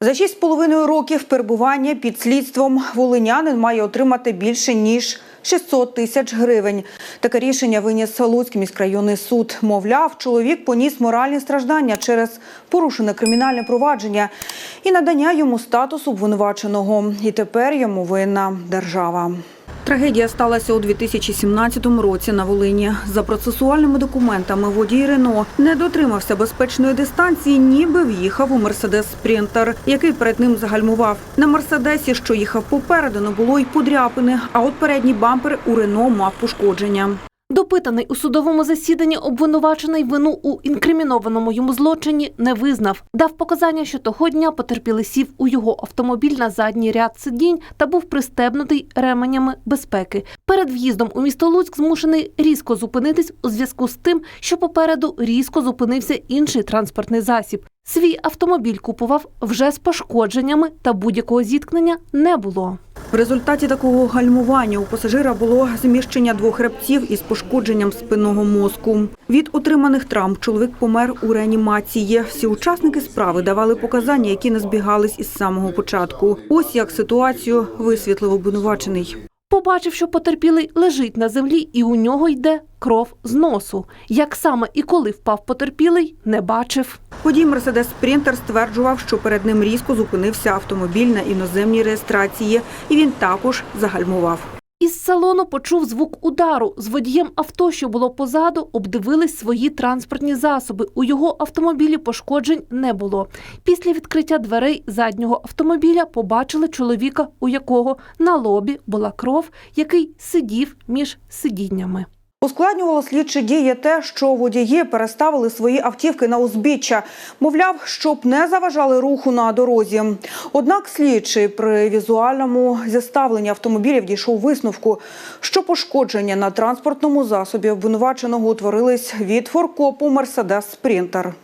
За 6,5 років перебування під слідством волинянин має отримати більше ніж 600 тисяч гривень. Таке рішення виніс Луцький міськрайонний суд. Мовляв, чоловік поніс моральні страждання через порушене кримінальне провадження і надання йому статусу обвинуваченого. І тепер йому винна держава. Трагедія сталася у 2017 році на Волині. За процесуальними документами водій Рено не дотримався безпечної дистанції, ніби в'їхав у Мерседес Спрінтер, який перед ним загальмував. На Мерседесі, що їхав попереду, було й подряпини. А от передній бампер у Рено мав пошкодження. Допитаний у судовому засіданні обвинувачений вину у інкримінованому йому злочині не визнав. Дав показання, що того дня потерпілий сів у його автомобіль на задній ряд сидінь та був пристебнутий ременями безпеки. Перед в'їздом у місто Луцьк змушений різко зупинитись у зв'язку з тим, що попереду різко зупинився інший транспортний засіб. Свій автомобіль купував вже з пошкодженнями та будь-якого зіткнення не було. В результаті такого гальмування у пасажира було зміщення двох хребців із пошкодженням спинного мозку. Від отриманих травм чоловік помер у реанімації. Всі учасники справи давали показання, які не збігались із самого початку. Ось як ситуацію висвітлив обвинувачений. Побачив, що потерпілий лежить на землі і у нього йде кров з носу. Як саме і коли впав потерпілий, не бачив. Водій Мерседес Спринтер стверджував, що перед ним різко зупинився автомобіль на іноземній реєстрації, і він також загальмував. Із салону почув звук удару. З водієм авто, що було позаду, обдивились свої транспортні засоби. У його автомобілі пошкоджень не було. Після відкриття дверей заднього автомобіля побачили чоловіка, у якого на лобі була кров, який сидів між сидіннями. Ускладнювало слідчі дії те, що водії переставили свої автівки на узбіччя. Мовляв, щоб не заважали руху на дорозі. Однак слідчий при візуальному зіставленні автомобілів дійшов висновку, що пошкодження на транспортному засобі обвинуваченого утворились від форкопу Мерседес Спринтер.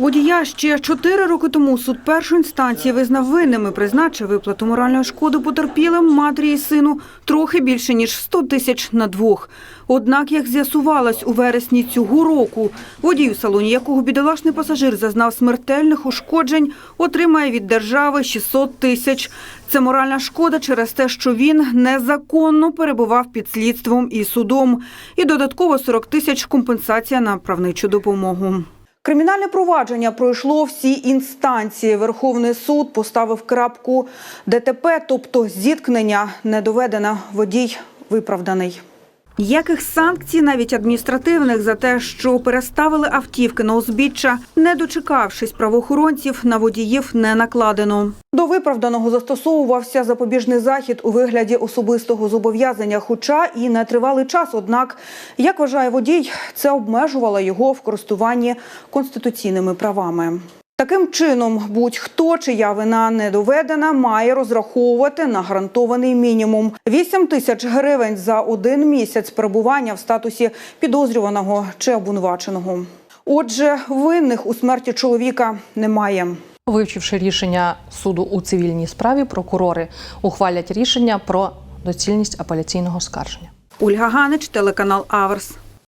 Водія ще чотири роки тому суд першої інстанції визнав винними, призначив виплату моральної шкоди потерпілим матері і сину трохи більше ніж 100 тисяч на двох. Однак, як з'ясувалось у вересні цього року, водій у салоні якого бідолашний пасажир зазнав смертельних ушкоджень, отримає від держави 600 тисяч. Це моральна шкода через те, що він незаконно перебував під слідством і судом. І додатково 40 тисяч компенсація на правничу допомогу. Кримінальне провадження пройшло всі інстанції. Верховний суд поставив крапку ДТП, тобто зіткнення не доведено, водій виправданий. Яких санкцій, навіть адміністративних, за те, що переставили автівки на узбіччя, не дочекавшись правоохоронців, на водіїв не накладено. До виправданого застосовувався запобіжний захід у вигляді особистого зобов'язання, хоча і не тривалий час. Однак, як вважає водій, це обмежувало його в користуванні конституційними правами. Таким чином, будь-хто, чия вина не доведена, має розраховувати на гарантований мінімум 8 тисяч гривень за один місяць перебування в статусі підозрюваного чи обвинуваченого. Отже, винних у смерті чоловіка немає. Вивчивши рішення суду у цивільній справі, прокурори ухвалять рішення про доцільність апеляційного скарження. Ольга Ганич, телеканал Аверс.